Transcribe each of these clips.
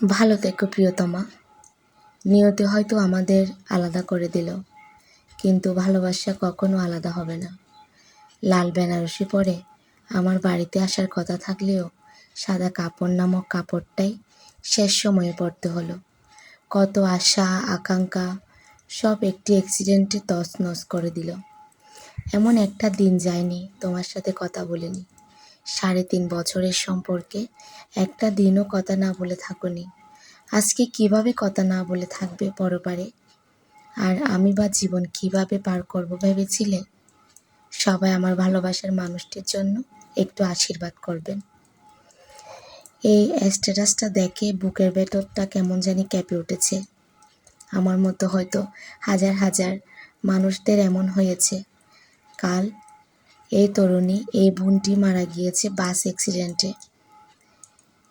ভালো থেকো প্রিয়তমা। নিয়তি হয়তো আমাদের আলাদা করে দিল, কিন্তু ভালোবাসা কখনো আলাদা হবে না। লাল বেনারসি পরে আমার বাড়িতে আসার কথা থাকলেও সাদা কাপড় নামক কাপড়টাই শেষ সময়ে পড়তে হলো। কত আশা, আকাঙ্ক্ষা, সব একটি অ্যাক্সিডেন্টে তছনছ করে দিল। এমন একটা দিন যায়নি, তোমার সাথে কথা বলিনি। সাড়ে তিন বছরের সম্পর্কে একটা দিনও কথা না বলে থাকুনি। আজকে কীভাবে কথা না বলে থাকবে পরপারে? আর আমি বা জীবন কীভাবে পার করব ভেবেছিলে? সবাই আমার ভালোবাসার মানুষটির জন্য একটু আশীর্বাদ করবেন। এই স্ট্যাটাসটা দেখে বুকের ভেতরটা কেমন জানি কেঁপে উঠেছে। আমার মতো হয়তো হাজার হাজার মানুষদের এমন হয়েছে। কাল এই তরুণী, এই বোনটি মারা গিয়েছে বাস অ্যাক্সিডেন্টে।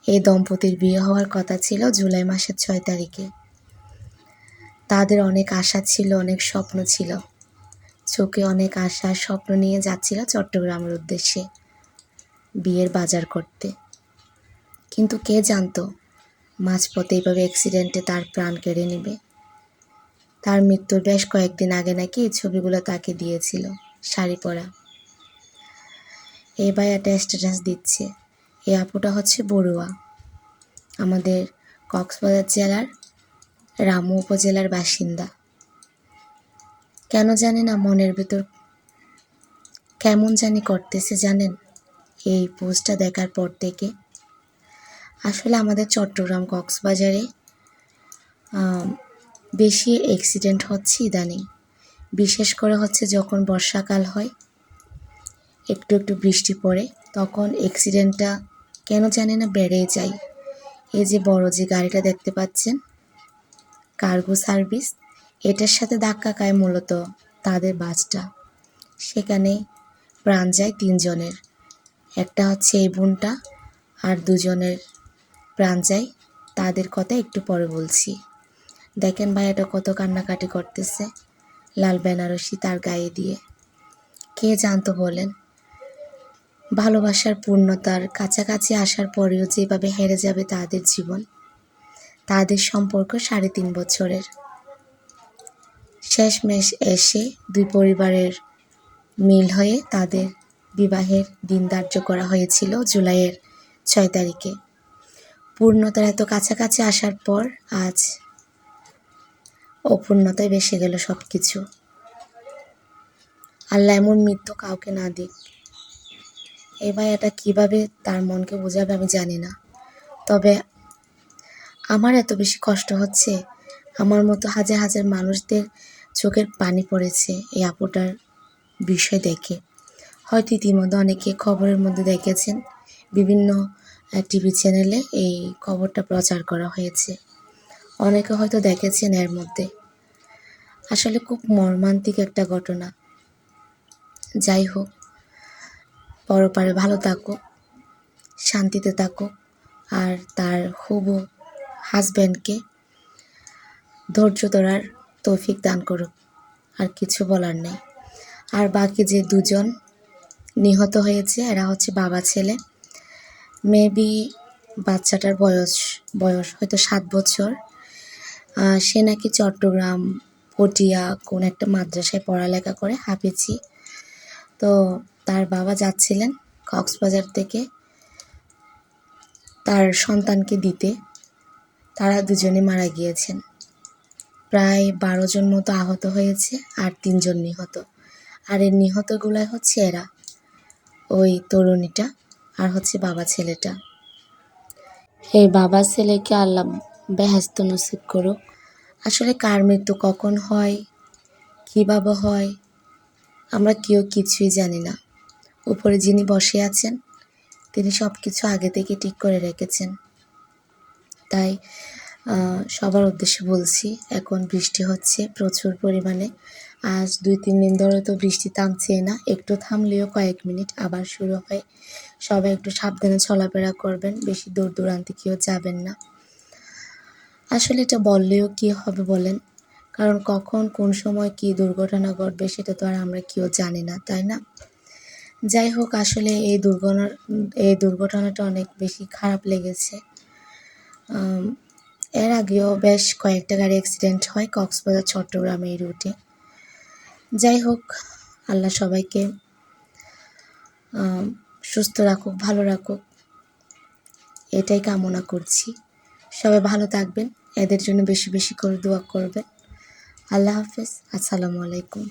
এই দম্পতির বিয়ে হওয়ার কথা ছিল জুলাই মাসের ছয় তারিখে। তাদের অনেক আশা ছিল, অনেক স্বপ্ন ছিল। চোখে অনেক আশা স্বপ্ন নিয়ে যাচ্ছিল চট্টগ্রামের উদ্দেশ্যে বিয়ের বাজার করতে। কিন্তু কে জানতো, মাঝপথে এইভাবে অ্যাক্সিডেন্টে তার প্রাণ কেড়ে নেবে। তার মৃত্যুর বেশ কয়েকদিন আগে নাকি এই ছবিগুলো তাকে দিয়েছিল শাড়ি পরা। এই ভাইয়াটা স্ট্যাটাস দিচ্ছে। এই আপুটা হচ্ছে বড়ুয়া। আমাদের কক্সবাজার জেলার রামু উপজেলার বাসিন্দা। কেন জানি না মনের ভেতর কেমন জানি করতেছে জানেন? এই পোস্টটা দেখার পর থেকে আসলে আমাদের চট্টগ্রাম কক্সবাজারে বেশি অ্যাক্সিডেন্ট হচ্ছে ইদানিং। বিশেষ করে হচ্ছে যখন বর্ষাকাল হয় একটু একটু বৃষ্টি পড়ে, তখন অ্যাক্সিডেন্টটা কেন জানি না বেড়ে যায়। এই যে বড় যে গাড়িটা দেখতে পাচ্ছেন কার্গো সার্ভিস এটার সাথে ধাক্কা খায় মূলত তাদের বাসটা। সেখানে প্রাণ যায় তিনজনের, একটা হচ্ছে এই বোনটা আর দুজনের প্রাণ যায় তাদের কথা একটু পরে বলছি। দেখেন ভাই এটা কত কান্নাকাটি করতেছে, লাল বেনারসি তার গায়ে দিয়ে। কে জানতো বলেন? ভালোবাসার পূর্ণতার কাছাকাছি আসার পরেও যেভাবে হেরে যাবে তাদের জীবন, তাদের সম্পর্ক সাড়ে তিন বছরের। শেষমেশ এসে দুই পরিবারের মিল হয়ে তাদের বিবাহের দিন ধার্য করা হয়েছিল জুলাইয়ের ছয় তারিখে। পূর্ণতার এত কাছাকাছি আসার পর আজ অপূর্ণতায় বেসে গেল সব কিছু আল্লাহ এমন মৃত্যু কাউকে না দিক। এবার এটা কীভাবে তার মনকে বোঝাবে আমি জানি না। তবে আমার এত বেশি কষ্ট হচ্ছে, আমার মতো হাজার হাজার মানুষদের চোখের পানি পড়েছে এই আপুটার বিষয় দেখে। হয়তো ইতিমধ্যে অনেকে খবরের মধ্যে দেখেছেন, বিভিন্ন টিভি চ্যানেলে এই খবরটা প্রচার করা হয়েছে। অনেকে হয়তো দেখেছেন এর মধ্যে। আসলে খুব মর্মান্তিক একটা ঘটনা। যাই হোক পরপারে ভালো থাকো, শান্তিতে থাকো, আর তার হুবু হাজব্যান্ডকে ধৈর্য ধরার তৌফিক দান করুক, আর কিছু বলার নেই। আর বাকি যে দুজন নিহত হয়েছে, এরা হচ্ছে বাবা, ছেলে। মেবি বাচ্চাটার বয়স বয়স হয়তো সাত বছর। সে নাকি চট্টগ্রাম, পটিয়া, কোন একটা মাদ্রাসায় পড়ালেখা করে, হাফেজি। তো তার বাবা যাচ্ছিলেন কক্সবাজার থেকে তার সন্তানকে দিতে। তারা দুজনে মারা গিয়েছেন। প্রায় বারো জন মতো আহত হয়েছে আর তিনজন নিহত। আর এই নিহতগুলাই হচ্ছে এরা। ওই তরুণীটা আর হচ্ছে বাবা ছেলেটা। এই বাবা ছেলেকে আল্লাহ বেহাস্ত নসিব করুক। আসলে কার মৃত্যু কখন হয়? কীভাবে হয়? আমরা কেউ কিছুই জানি না। উপরে যিনি বসে আছেন, তিনি সব কিছু আগে থেকে ঠিক করে রেখেছেন। তাই সবার উদ্দেশ্যে বলছি, এখন বৃষ্টি হচ্ছে প্রচুর পরিমাণে। আজ দুই, তিন দিন ধরে তো বৃষ্টি থামছে না, একটু থামলেও কয়েক মিনিট আবার শুরু হয়। সবাই একটু সাবধানে চলাফেরা করবেন, বেশি দূর দূরান্তে কেউ যাবেন না। আসলে এটা বললেও কি হবে বলেন? কারণ কখন, কোন সময় কি দুর্ঘটনা ঘটবে সেটা তো আর আমরা কেউ জানি না, তাই না? যাই হোক, আসলে এই দুর্ঘটনা এই দুর্ঘটনাটা অনেক বেশি খারাপ লেগেছে। এর আগেও বেশ কয়েকটা গাড়ি অ্যাক্সিডেন্ট হয় কক্সবাজার, চট্টগ্রাম এই রুটে যাই হোক, আল্লাহ সবাইকে সুস্থ রাখুক, ভালো রাখুক। এটাই কামনা করছি। সবাই ভালো থাকবেন। এদের জন্য বেশি বেশি করে দোয়া করবেন। আল্লাহ হাফেজ। আসসালামু আলাইকুম।